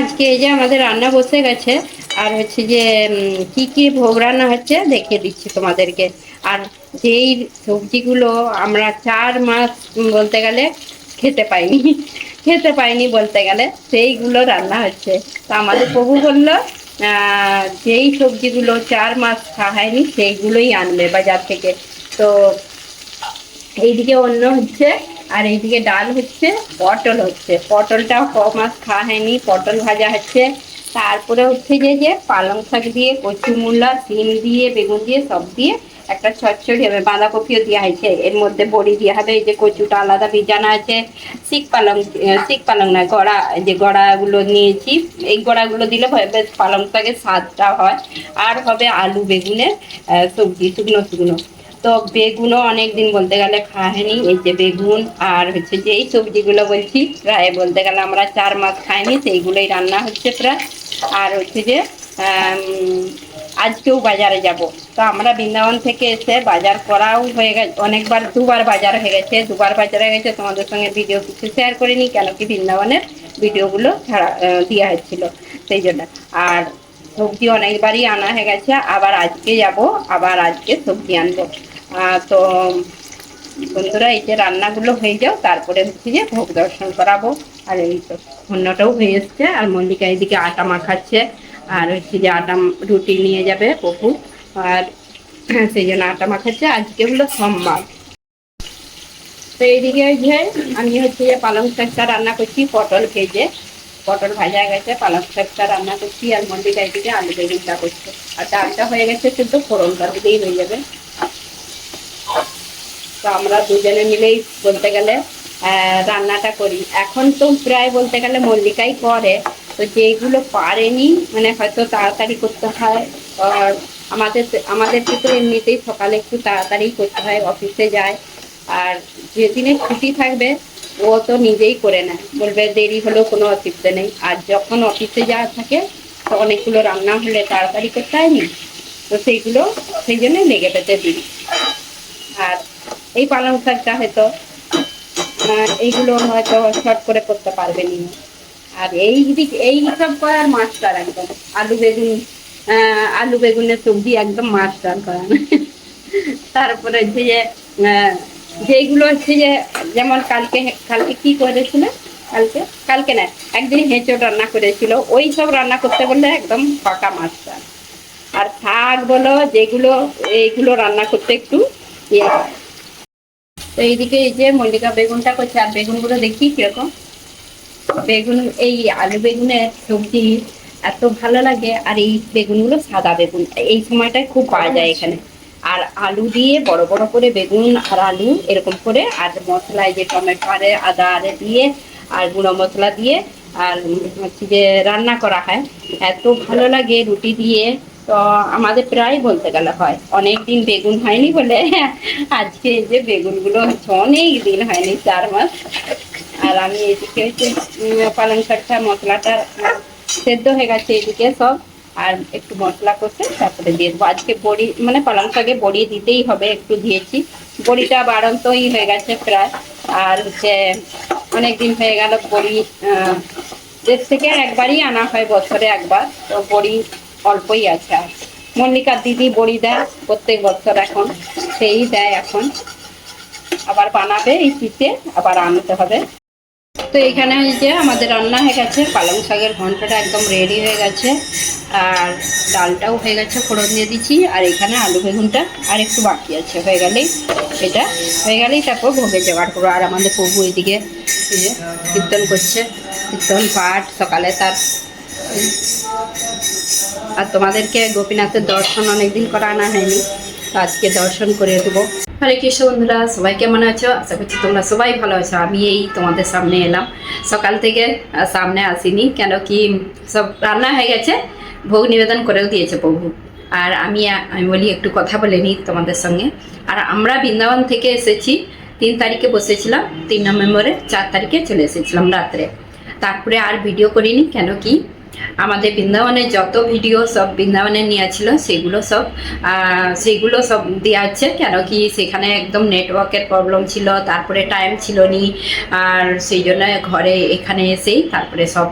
আজকে এই যে আমাদের রান্না বসে গেছে, আর হচ্ছে যে কি কি ভোগ রান্না হচ্ছে দেখিয়ে দিচ্ছি তোমাদেরকে। আর যেই সবজিগুলো আমরা চার মাস বলতে গেলে খেতে পাইনি খেতে পাইনি বলতে গেলে, সেইগুলো রান্না হচ্ছে। তো আমাদের প্রভু বলল যেই সবজিগুলো চার মাস খাওয়া হয়নি, সেইগুলোই আনবে বাজার থেকে। তো, এইদিকে অন্য হচ্ছে আর এইদিকে ডাল হচ্ছে, পটল হচ্ছে। পটলটাও ক মাস খাওয়া হয়নি, পটল ভাজা হচ্ছে। তারপরে হচ্ছে যে যে পালং শাক দিয়ে, কচু মূলা, সিম দিয়ে, বেগুন দিয়ে, সব দিয়ে একটা চচ্চড়ি হবে। বাঁধাকপিও দেওয়া হয়েছে। এর মধ্যে বড়ি দেওয়া হবে। এই যে কচুটা আলাদা ভিজানো আছে। শিক পালং শিক পালং না, গড়া যে গড়াগুলো নিয়েছি। এই গড়াগুলো দিলে বেশ পালং শাকের স্বাদটা হয়। আর হবে আলু বেগুনের সবজি, শুকনো শুকনো। তো বেগুনও অনেক দিন বলতে গেলে খাওয়া হয়নি এই যে বেগুন আর হচ্ছে যে এই সবজিগুলো বলছি, প্রায় বলতে গেলে আমরা চার মাস খাইনি, সেইগুলোই রান্না হচ্ছে প্রায়। আর হচ্ছে যে আজকেও বাজারে যাব। তো আমরা বৃন্দাবন থেকে এসে বাজার করাও হয়ে গেছে, অনেকবার দুবার বাজার হয়ে গেছে, দুবার বাজারে গেছে, তোমাদের সঙ্গে ভিডিও কিছু শেয়ার করিনি, কেন কি বৃন্দাবনের ভিডিওগুলো ছাড়া দেওয়া হচ্ছিল সেই জন্য। আর সবজি অনেকবারই আনা হয়ে গেছে, আবার আজকে যাব, আবার আজকে সবজি আনব। তো বন্ধুরা, এই যে রান্নাগুলো হয়ে যাও, তারপরে হচ্ছে যে ভোগ দর্শন করাবো। আর এই তো অন্যটাও হয়ে এসছে। আর মল্লিকা এদিকে আটা মাখাচ্ছে। আর হচ্ছে যে আটা রুটি নিয়ে যাবে পপু। আর সেই জন্য আটা মাখাচ্ছে। আজকে হলো সোমবার। তো এইদিকে যে আমি হচ্ছে যে পালং শাকটা রান্না করছি, পটল ভেজে। পটল ভাজা গেছে, পালং শাকটা রান্না করছি। আর মল্লিকা এদিকে আলু বেগুনটা করছে। আর ডালটা হয়ে গেছে শুধু ফোড়নটা দিলেই হয়ে যাবে। তো আমরা দুজনে মিলেই বলতে গেলে রান্নাটা করি। এখন তো প্রায় বলতে গেলে মল্লিকাই করে, তো যেগুলো পারেনি মানে হয়তো তাড়াতাড়ি করতে হয়, আর আমাদের আমাদেরকে তো এমনিতেই সকালে একটু তাড়াতাড়ি করতে হয়, অফিসে যায়, আর যেদিনে ছুটি থাকবে, ও তো নিজেই করে নেয়। বলবে দেরি হলেও কোনো অসুবিধা নেই। আর যখন অফিসে যাওয়া থাকে, তো অনেকগুলো রান্না হলে তাড়াতাড়ি করতে হয়নি, তো সেইগুলো সেই জন্য লেগে পেতে দিই আর এই পালং শাকটা হয়তো এইগুলো হয়তো শর্ট করে করতে পারবেন আর এই দিক, এই সব করার মাস্টার একদম। আলু বেগুন আলু বেগুনের সবজি একদম মাস্টার করান। তারপরে হচ্ছে যে যেইগুলো হচ্ছে যে, যেমন কালকে কালকে কি করেছিল? কালকে? কালকে না, একদিন হেঁচড় রান্না করেছিল। ওই সব রান্না করতে বললে একদম পাকা মাস্টার। আর শাক বলো, যেগুলো, এইগুলো রান্না করতে একটু ইয়ে হয়। তো এইদিকে এই যে মল্লিকা বেগুনটা করছে, আর বেগুনগুলো দেখি কীরকম। বেগুন, এই আলু বেগুনের সবজি এত ভালো লাগে, আর এই বেগুনগুলো সাদা বেগুন। এই সময়টায় খুব পাওয়া যায় এখানে। আর আলু দিয়ে বড় বড় করে বেগুন আর আলু এরকম করে, আর মশলায় যে টমেটো আরে, আদা আরে দিয়ে, আর গুঁড়ো মশলা দিয়ে, আর হচ্ছে যে রান্না করা হয়। এত ভালো লাগে রুটি দিয়ে। তো আমাদের প্রায় বলতে গেলে হয়। অনেক দিন বেগুন হয়নি বলে আজকে এই যে বেগুনগুলো হচ্ছে অনেক দিন হয়নি, চার মাস। আর আমি এদিকে হচ্ছে পালং শাকটা, মশলাটা সেদ্ধ হয়ে গেছে এদিকে সব। আর একটু মশলা করতে তারপরে দিয়ে দেবো। আজকে বড়ি মানে পালং শাকে বড়ি দিতেই হবে, একটু দিয়েছি। বড়িটা বাড়ন্তই হয়ে গেছে প্রায়। আর হচ্ছে অনেক দিন হয়ে গেল বড়ি দেশ থেকে একবারই আনা হয় বছরে একবার। তো বড়ি অল্পই আছে আর। মল্লিকার দিদি বড়ি দেয় প্রত্যেক বছর এখন, সেই দেয় এখন। আবার বানাবে এই শীতে, আবার আনতে হবে। তো এখানে হয়েছে আমাদের রান্না হয়ে গেছে, পালং শাকের ঘন্টটা একদম রেডি হয়ে গেছে। আর ডালটাও হয়ে গেছে, ফোড়ন দিয়ে দিচ্ছি। আর এখানে আলু বেগুনটা আর একটু বাকি আছে, হয়ে গেলেই এটা। হয়ে গেলেই তারপর ভোগে জোগাড় করব। আর আমাদের প্রভু এদিকে কীর্তন করছে, কীর্তন পাঠ, সকালে তার আর তোমাদেরকে গোপীনাথের দর্শন অনেকদিন করা আনা হয়নি, তো আজকে দর্শন করে দেবো। হরে কৃষ্ণ বন্ধুরা, সবাই কেমন আছো? আশা করছি তোমরা সবাই ভালো আছো। আমি এই তোমাদের সামনে এলাম। সকাল থেকে সামনে আসিনি, কেন কি সব রান্না হয়ে গেছে। ভোগ নিবেদন করেও দিয়েছে প্রভু। আর আমি আমি বলি, একটু কথা বলে নিই তোমাদের সঙ্গে। আর আমরা বৃন্দাবন থেকে এসেছি, তিন তারিখে বসেছিলাম, তিন নভেম্বরে চার তারিখে চলে এসেছিলাম রাত্রে। তারপরে আর ভিডিও করিনি, কেন কি আমাদের বৃন্দাবনের যত ভিডিও সব বৃন্দাবনে নেওয়া ছিল সেগুলো সব সেগুলো সব দেওয়া হচ্ছে কেন কি সেখানে একদম নেটওয়ার্কের প্রবলেম ছিল, তারপরে টাইম ছিল নি আর সেই জন্য ঘরে এখানে এসেই তারপরে সব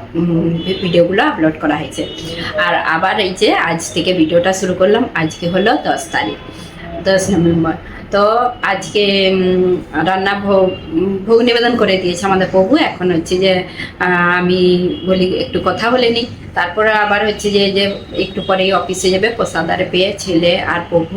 ভিডিওগুলো আপলোড করা হয়েছে। আর আবার এই যে আজ থেকে ভিডিওটা শুরু করলাম, আজকে হলো দশ তারিখ, দশ নভেম্বর। তো আজকে রান্না ভোগ ভোগ নিবেদন করে দিয়েছে আমাদের প্রভু। এখন হচ্ছে যে আমি বলি একটু কথা বলে নিই। তারপরে আবার হচ্ছে যে যে একটু পরেই অফিসে যাবে প্রসাদারে পেয়ে ছেলে আর প্রভু।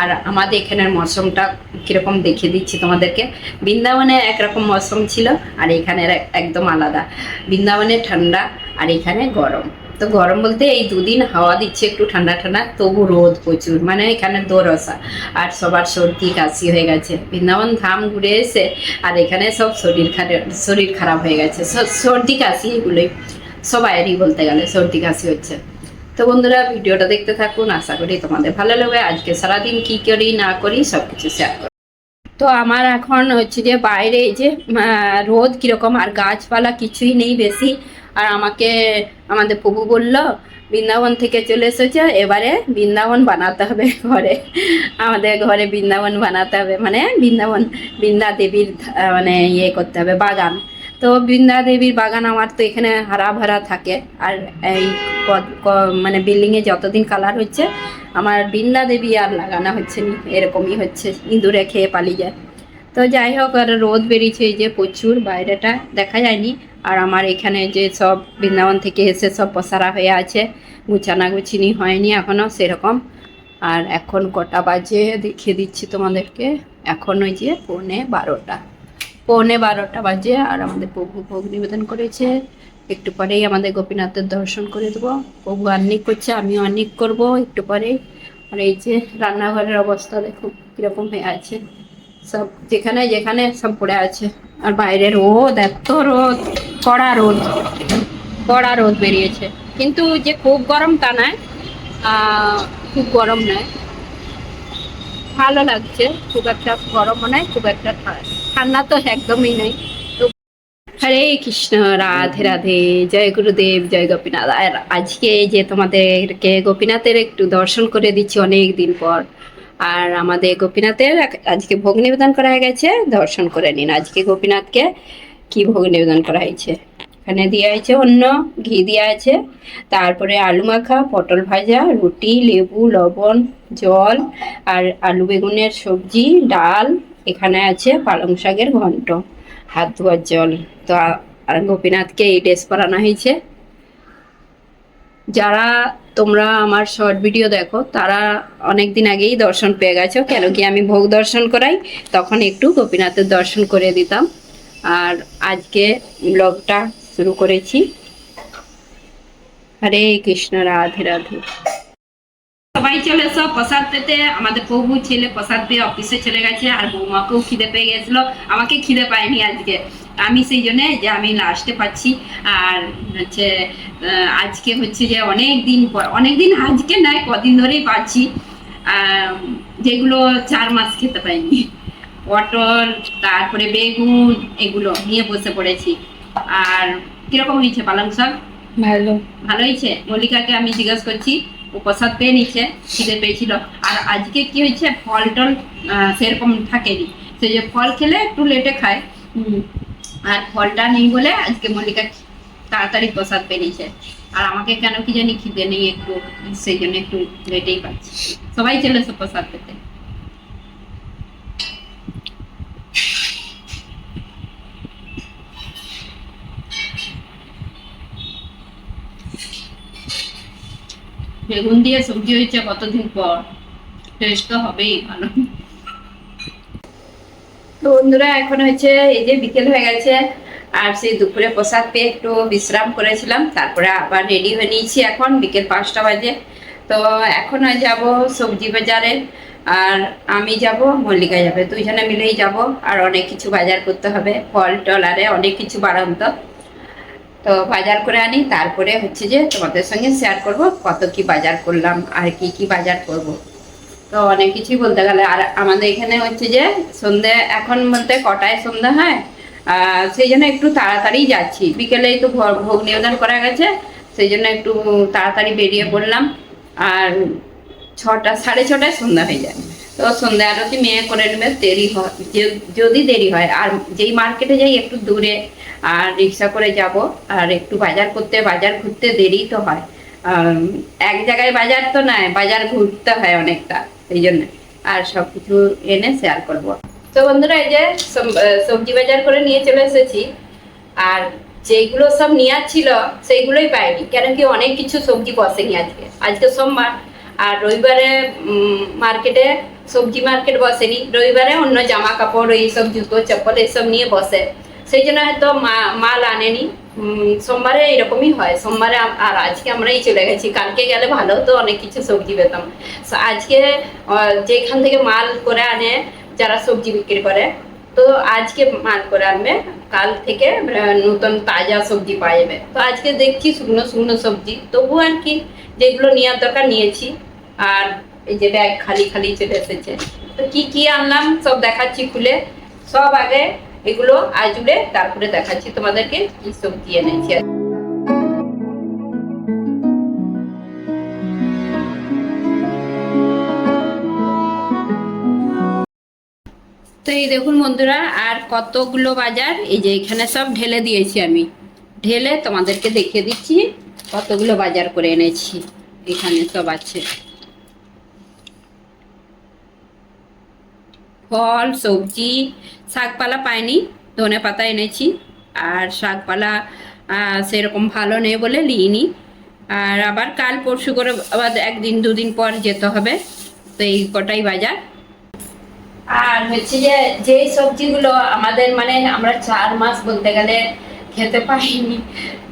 আর আমাদের এখানের মৌসুমটা কীরকম দেখিয়ে দিচ্ছি তোমাদেরকে। বৃন্দাবনে একরকম মৌসুম ছিল, আর এখানের একদম আলাদা। বৃন্দাবনে ঠান্ডা, আর এখানে গরম। তো গরম বলতে এই দুদিন হাওয়া দিচ্ছে একটু ঠান্ডা ঠান্ডা, তবু রোদ প্রচুর মানে এখানে দোরসা। আর সবার সর্দি, কাশি হয়ে গেছে। বৃন্দাবন ধাম ঘুরে এসে, আর এখানে সব শরীর খারাপ শরীর খারাপ হয়ে গেছে। সর্দি, কাশি এগুলোই, সবাইয়েরই বলতে গেলে সর্দি, কাশি হচ্ছে। তো বন্ধুরা, ভিডিওটা দেখতে থাকুন, আশা করি তোমাদের ভালো লাগবে। আজকে সারাদিন কি করি, না করি সব কিছু শেয়ার করি তো আমার এখন হচ্ছে যে বাইরে যে রোদ কীরকম, আর গাছপালা কিছুই নেই বেশি। আর আমাকে, আমাদের প্রভু বলল, বৃন্দাবন থেকে চলে এসেছে, এবারে বৃন্দাবন বানাতে হবে ঘরে। আমাদের ঘরে বৃন্দাবন বানাতে হবে মানে বৃন্দাবন, বৃন্দা দেবীর মানে ইয়ে করতে হবে, বাগান। তো বৃন্দা দেবীর বাগান আমার তো এখানে হারা ভরা থাকে, আর এই মানে বিল্ডিংয়ে যতদিন কালার হচ্ছে, আমার বৃন্দা দেবী আর লাগানো হচ্ছে না, এরকমই হচ্ছে, ইঁদুরে খেয়ে পালিয়ে যায়। তো যাই হোক, আর রোদ বেরিয়েছে, এই যে প্রচুর, বাইরেটা দেখা যায়নি। আর আমার এখানে যে সব বৃন্দাবন থেকে এসে সব পসারা হয়ে আছে গুছানা গুছিনি হয়নি এখনও সেরকম। আর এখন কটা বাজে দেখিয়ে দিচ্ছি তোমাদেরকে। এখন ওই যে পৌনে বারোটা। পৌনে বারোটা বাজে আর আমাদের প্রভু ভোগ নিবেদন করেছে। একটু পরেই আমাদের গোপীনাথের দর্শন করে দেবো। প্রভু আর্নিক করছে, আমিও আর্নিক করব একটু পরেই। আর এই যে রান্নাঘরের অবস্থা দেখো, কীরকম হয়ে আছে। সব যেখানে যেখানে সব পড়ে আছে। আর বাইরে রোদ, এত রোদ, কড়া রোদ কড়া রোদ বেরিয়েছে। কিন্তু যে খুব গরম তা নয় খুব গরম নয়। ভালো লাগছে, খুব একটা গরমও নয়, খুব একটা ঠান্ডা তো একদমই নেই হরে কৃষ্ণ, রাধে রাধে, জয় গুরুদেব, জয় গোপীনাথ। আর আজকে যে তোমাদেরকে গোপীনাথের একটু দর্শন করে দিচ্ছি অনেক দিন পর। আর আমাদের গোপীনাথের আজকে ভোগ নিবেদন করা হয়ে গেছে, দর্শন করে নিন। আজকে গোপীনাথকে কি ভোগ নিবেদন করা হয়েছে? এখানে দেওয়া হয়েছে অন্য ঘি দেওয়া আছে, তারপরে আলু মাখা, পটল ভাজা, রুটি, লেবু, লবণ, জল, আর আলু বেগুনের সবজি, ডাল, এখানে আছে পালং শাকের ঘন্ট, হাত ধোয়ার জল। তো আর গোপীনাথকে এই ড্রেস পরানো হয়েছে। যারা তোমরা আমার শর্ট ভিডিও দেখো, তারা অনেক দিন আগেই দর্শন পেয়ে গেছো কেন কি আমি ভোগ দর্শন করাই, তখন একটু গোপীনাথের দর্শন করে দিতাম। আর আজকে ব্লগটা শুরু করেছি। হরে কৃষ্ণ, রাধে রাধে। সবাই চলে এসো প্রসাদ পেতে। আমাদের প্রভু ছেলে প্রসাদ পেয়ে অফিসে চলে গেছে, আর বৌমাকেও খিদে পেয়ে গেছিল। আমাকে খিদে পায়নি আজকে। আমি সেই জন্যে যে আমি লাস্টে পাচ্ছি। আর হচ্ছে আজকে হচ্ছে যে অনেক দিন পর অনেক দিন আজকে নয় কদিন ধরেই পাচ্ছি। যেগুলো চার মাস খেতে পাইনি। পটল তারপরে বেগুন এগুলো নিয়ে বসে পড়েছি। আর কীরকম হয়েছে পালং শাক? ভালো। ভালো হয়েছে? মল্লিকাকে আমি জিজ্ঞেস করছি ও প্রসাদ পেয়ে নিচ্ছে খিদে পেয়েছিল। আর আজকে কি হয়েছে? ফল টল সেরকম থাকেনি। সে যে ফল খেলে একটু লেটে খায়। আর ফলটা নেই বলে আজকে মল্লিকা তাড়াতাড়ি প্রসাদ নিচ্ছে আর আমাকে কেন কি জানি খিদে নেই একটু, সেই জন্য একটু লেটেই পাচ্ছি। সবাই চলে এসো প্রসাদ পেতে। বেগুন দিয়ে সবজি হয়েছে কতদিন পর? টেস্ট তো হবেই ভালো। তো বন্ধুরা, এখন হচ্ছে এই যে বিকেল হয়ে গেছে, আর সেই দুপুরে প্রসাদ পেয়ে একটু বিশ্রাম করেছিলাম, তারপরে আবার রেডি হয়ে নিয়েছি এখন, বিকেল পাঁচটা বাজে। তো এখন যাব সবজি বাজারে, আর আমি যাব, মল্লিকা যাবে, দুইজনে মিলেই যাব, আর অনেক কিছু বাজার করতে হবে, ফল টল, আরে অনেক কিছু বাড়ান্ত। তো বাজার করে আনি, তারপরে হচ্ছে যে তোমাদের সঙ্গে শেয়ার করব, কত কি বাজার করলাম, আর কি কি বাজার করব। তো অনেক কিছুই বলতে গেলে। আর আমাদের এখানে হচ্ছে যে সন্ধে, এখন বলতে কটায় সন্ধ্যা হয়? সেই জন্য একটু তাড়াতাড়ি যাচ্ছি। বিকেলেই তো ভোগ নিবেদন করা গেছে, সেই জন্য একটু তাড়াতাড়ি বেরিয়ে পড়লাম। আর ছটা, সাড়ে ছটায় সন্ধ্যা হয়ে যায়। তো সন্ধ্যা আরতি মেয়ে করে নেবে, দেরি হয় যদি দেরি হয়। আর যেই মার্কেটে যাই, একটু দূরে, আর রিক্সা করে যাব। আর একটু বাজার করতে, বাজার ঘুরতে দেরি তো হয়। এক জায়গায় বাজার তো নয়, বাজার ঘুরতে হয় অনেকটা। এই জন্য আর সব কিছু এনে শেয়ার করব। তো বন্ধুরা, এই যে সবজি বাজার করে নিয়ে চলে এসেছি। আর যেগুলো সব নেওয়ার ছিল, সেইগুলোই পাইনি। কেন কি অনেক কিছু সবজি বসেনি আজকে। আজকে সোমবার, আর রবিবারে মার্কেটে সবজি মার্কেট বসেনি। রবিবারে অন্য জামা কাপড় এইসব জুতো, চপ্পল এইসব নিয়ে বসে। সেই জন্য হয়তো মা- মাল আনেনি সোমবারে এরকমই হয়। সোমবারে আর আজকে আমরাই চলে গেছি। কালকে গেলে ভালো হতো, অনেক কিছু সবজি পেতাম। আজকে যেখান থেকে মাল করে আনে, যারা সবজি বিক্রি করে, তো আজকে মাল করে আনবে। কাল থেকে নতুন তাজা সবজি পাওয়া যাবে। তো আজকে দেখছি শুকনো শুকনো সবজি। তবু আর কি, যেগুলো নেওয়ার দরকার নিয়েছি। আর এই যে ব্যাগ খালি খালি চলে এসেছে। তো কি কি আনলাম, সব দেখাচ্ছি খুলে। সব আগে এগুলো আজুড়ে তারপরে দেখাচ্ছি, তোমাদেরকে কি সবজি এনেছি তো এই দেখুন বন্ধুরা, আর কতগুলো বাজার, এই যে এখানে সব ঢেলে দিয়েছি আমি। ঢেলে তোমাদেরকে দেখিয়ে দিচ্ছি, কতগুলো বাজার করে এনেছি। এখানে সব আছে। ফল, সবজি, শাকপালা পাইনি, ধনে পাতা এনেছি। আর শাকপালা সেরকম ভালো নেই বলে নিইনি আর আবার কাল পরশু করে আবার একদিন, দুদিন পর যেতে হবে। তো এই কটাই বাজার। আর হচ্ছে যে যে সবজিগুলো আমাদের মানে আমরা চার মাস বলতে গেলে খেতে পাইনি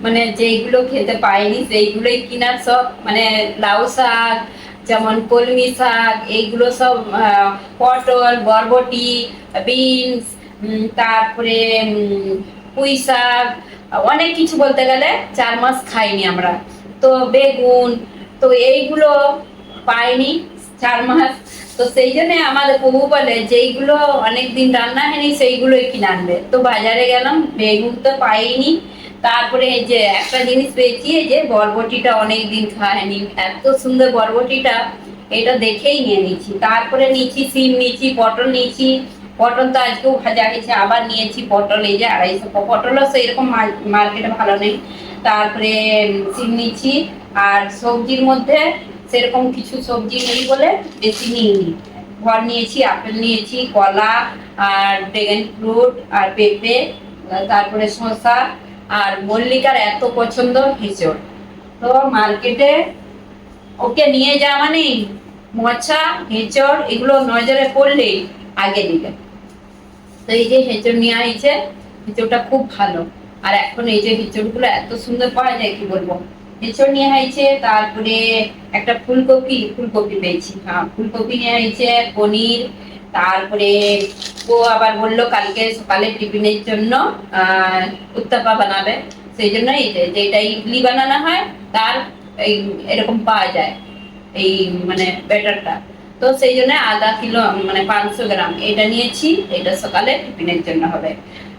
মানে যেইগুলো খেতে পাইনি, সেইগুলোই কিনার সব মানে লাউ শাক যেমন কলমি শাক, এইগুলো সব পটল, বরবটি, বিনস তারপরে পুঁই শাক, অনেক কিছু বলতে গেলে চার মাস খাইনি আমরা। তো বেগুন, তো এইগুলো পাইনি চার মাস। তো সেই জন্যে আমাদের প্রভু বলে যেইগুলো অনেকদিন রান্না হয়নি সেইগুলোই কিনে আনবে। তো বাজারে গেলাম, বেগুন তো পাইনি। তারপরে এই যে একটা জিনিস পেয়েছি, এই যে বরবটিটা অনেক দিন খায়নি, এত সুন্দর বরবটিটা, এটা দেখেই নিয়ে নিচ্ছি তারপরে নিচ্ছি সিম নিচ্ছি পটল নিচ্ছি পটল তো আজকেও ভাজা হয়েছে, আবার নিয়েছি পটল, এই যে আড়াইশো পটলও সেরকম মার্কেটে ভালো নেই। তারপরে সিম নিচ্ছি আর সবজির মধ্যে সেরকম কিছু সবজি নেই বলে বেশি নিইনি। ঘর নিয়েছি, আপেল নিয়েছি, কলা, আর ড্রেগন ফ্রুট আর পেঁপে, তারপরে শসা আর মল্লিকার এত পছন্দ হেঁচড় তো মার্কেটে ওকে নিয়ে যাওয়া মানে মোছা হেঁচড় এগুলো নজরে পড়লেই আগে দিবে। তো এই যে হেঁচড় নিয়ে আইছে হেঁচড়টা খুব ভালো। আর এখন এই যে হেঁচড়গুলো এত সুন্দর পাওয়া যায়, কি বলব? হেঁচড় নিয়ে আইছে, তারপরে একটা ফুলকপি ফুলকপি পেয়েছি। হ্যাঁ ফুলকপি নিয়ে আইছে, পনির তারপরে ও আবার বলল কালকে সকালে টিফিনের জন্য উত্তাপা বানাবে। সেই জন্য যেটা ইডলি বানানো হয়, তার এই এরকম পাওয়া যায়, এই মানে ব্যাটারটা। তো সেই জন্য আধা কিলো মানে পাঁচশো গ্রাম এটা নিয়েছি, এটা সকালে টিফিনের জন্য হবে।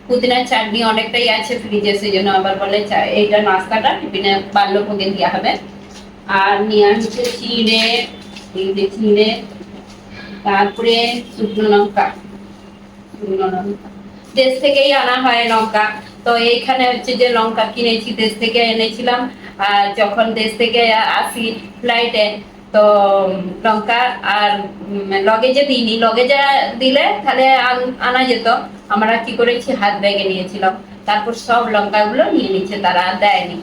পুদিনার চাটনি অনেকটাই আছে ফ্রিজে সেই জন্য আবার বলে এইটা নাস্তাটা টিফিনে বাল্যভোগে দেওয়া হবে। আর নিয়ে আসছে চিড়ে চিড়ে তারপরে শুকনো লঙ্কা শুকনো লঙ্কা। দেশ থেকেই আনা হয় লঙ্কা। তো এইখানে হচ্ছে যে লঙ্কা কিনেছি, দেশ থেকে এনেছিলাম। আর যখন দেশ থেকে আসি ফ্লাইটে তো লঙ্কা আর লগেজে দিইনি। লগেজে দিলে তাহলে আনা যেত। আমরা কি করেছি? হাত ব্যাগে নিয়েছিলাম। তারপর সব লঙ্কাগুলো নিয়ে নিচ্ছে, তারা দেয়নি।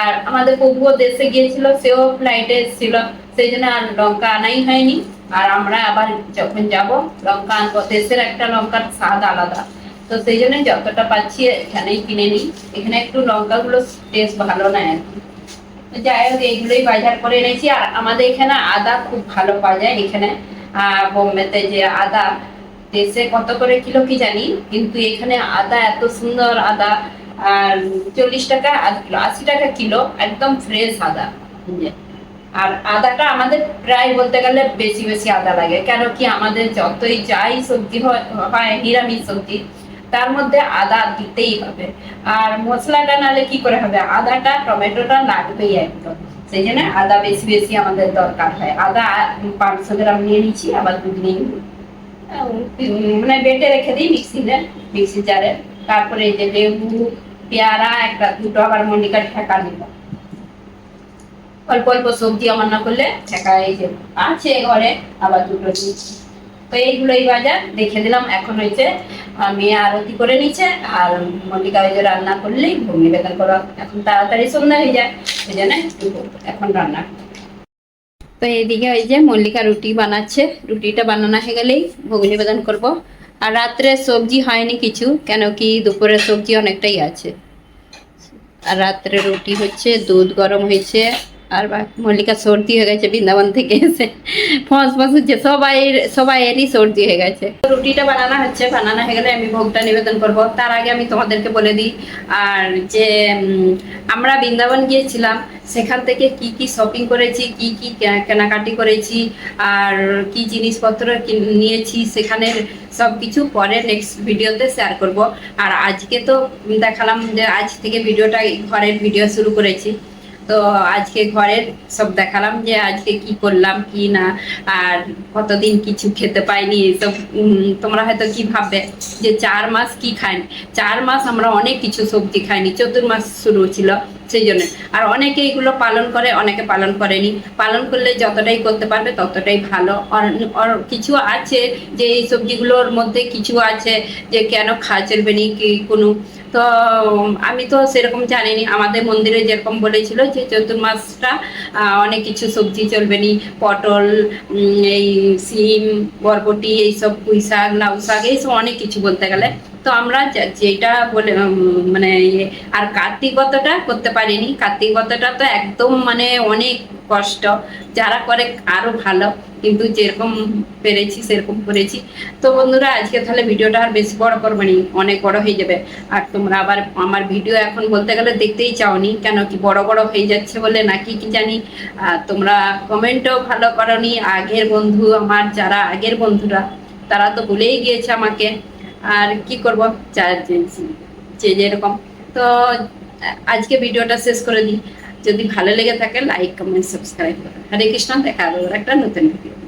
আর আমাদের প্রভুও দেশে গিয়েছিল, সেও ফ্লাইটে এসেছিল। সেই জন্য আর লঙ্কা আনাই হয়নি। আর আমরা আবার যখন যাব, লঙ্কা আনব, দেশের একটা লঙ্কার স্বাদ আলাদা। তো সেই জন্য যতটা পাচ্ছি এখানেই কিনে নিই। এখানে একটু লঙ্কাগুলো টেস্ট ভালো না আর কি। যাই হোক, এইগুলোই বাজার করে এনেছি। আর আমাদের এখানে আদা খুব ভালো পাওয়া যায় এখানে। বোম্বেতে যে আদা, দেশে কত করে কিলো কি জানি, কিন্তু এখানে আদা এত সুন্দর আদা। আর চল্লিশ টাকা, আধ কিলো, আশি টাকা কিলো, একদম ফ্রেশ আদা? আর আদাটা আমাদের প্রায় বলতে গেলে বেশি বেশি আদা লাগে। কেন কি আমাদের যতই যাই সবজি হয় নিরামিষ সবজি, তার মধ্যে আদা দিতেই হবে। আর মশলাটা নালে কি করে হবে? আদাটা, টমেটোটা লাগবেই একদম। সেই জন্য আদা বেশি বেশি আমাদের দরকার হয়। আদা পাঁচশো গ্রাম নিয়ে নিচ্ছি, আবার নিই। মানে বেটে রেখে দিই মিক্সিতে মিক্সি জারে। তারপরে এই যে লেবু, পেয়ারা, একটা দুটো আবার মল্লিকা ঠেকা নিল অল্প অল্প সবজি আমার না করলে ঠেকা এই যে আছে ঘরে, আবার দুটো দিচ্ছি। তো এইগুলোই বাজার, দেখে দিলাম, এখন হয়েছে মেয়ে আরতি করে নিচ্ছে আর মল্লিকা ওই যে রান্না করলেই ভোগ নিবেদন করা। এখন তাড়াতাড়ি সন্ধ্যা হয়ে যায় ওই জন্য এখন রান্না। তো এইদিকে ওই যে মল্লিকা রুটি বানাচ্ছে, রুটিটা বানানো হয়ে গেলেই ভোগ নিবেদন করব। আর রাত্রে সবজি হয়নি কিছু, কেন কি দুপুরের সবজি অনেকটাই আছে। আর রাত্রে রুটি হচ্ছে, দুধ গরম হয়েছে আর মল্লিকা সর্দি হয়ে গেছে, বৃন্দাবন থেকে এসে। ফস ফস হচ্ছে সবাই সবাইয়েরই সর্দি হয়ে গেছে। রুটিটা বানানো হচ্ছে, বানানো হয়ে গেলে আমি ভোগটা নিবেদন করব। তার আগে আমি তোমাদেরকে বলে দিই, আর যে আমরা বৃন্দাবন গিয়েছিলাম, সেখান থেকে কি কি শপিং করেছি, কি কি কেনাকাটি করেছি, আর কি জিনিসপত্র নিয়েছি, সেখানের সব কিছু পরে নেক্সট ভিডিওতে শেয়ার করব। আর আজকে তো দেখালাম যে, আজ থেকে ভিডিওটা ঘরের ভিডিও শুরু করেছি। তো আজকে ঘরের সব দেখালাম যে আজকে কি করলাম, কি না, আর কতদিন কিছু খেতে পাইনি তো তোমরা হয়তো কি ভাববে যে চার মাস কি খাইনি? চার মাস আমরা অনেক কিছু সবজি খাইনি, চতুর্মাস শুরু ছিল সেই জন্য। আর অনেকে এগুলো পালন করে, অনেকে পালন করেনি। পালন করলে যতটাই করতে পারবে ততটাই ভালো। আর- কিছু আছে যে এই সবজিগুলোর মধ্যে কিছু আছে যে কেন খাওয়া চলবে নি কি কোনো। তো আমি তো সেরকম জানিনি। আমাদের মন্দিরে যেরকম বলেছিল যে চতুর্মাসটা অনেক কিছু সবজি চলবে নি। পটল এই সিম, বরবটি, এইসব পুঁই শাক লাউ শাক এইসব অনেক কিছু বলতে গেলে। তো আমরা যেটা বলে মানে ইয়ে, আর কার্তিকতাটা করতে পারিনি। কার্তিকতাটা তো একদম মানে অনেক কষ্ট। যারা করে আরও ভালো। কিন্তু যেরকম পেরেছি সেরকম করেছি। তো বন্ধুরা আজকে তাহলে ভিডিওটা আর বেশি বড় করব নি। অনেক বড় হয়ে যাবে। আর তোমরা আবার আমার ভিডিও এখন বলতে গেলে দেখতেই চাওনি। কেন কি বড় বড় হয়ে যাচ্ছে বলে নাকি কি জানি। তোমরা কমেন্টও ভালো করনি। আগের বন্ধু আমার যারা আগের বন্ধুরা তারা তো ভুলেই গিয়েছে আমাকে। আর কি করব যা- যেরকম। তো, আজকে ভিডিওটা শেষ করে দিই। যদি ভালো লেগে থাকে লাইক কমেন্ট সাবস্ক্রাইব করো। হরে কৃষ্ণ, দেখা একটা নতুন ভিডিও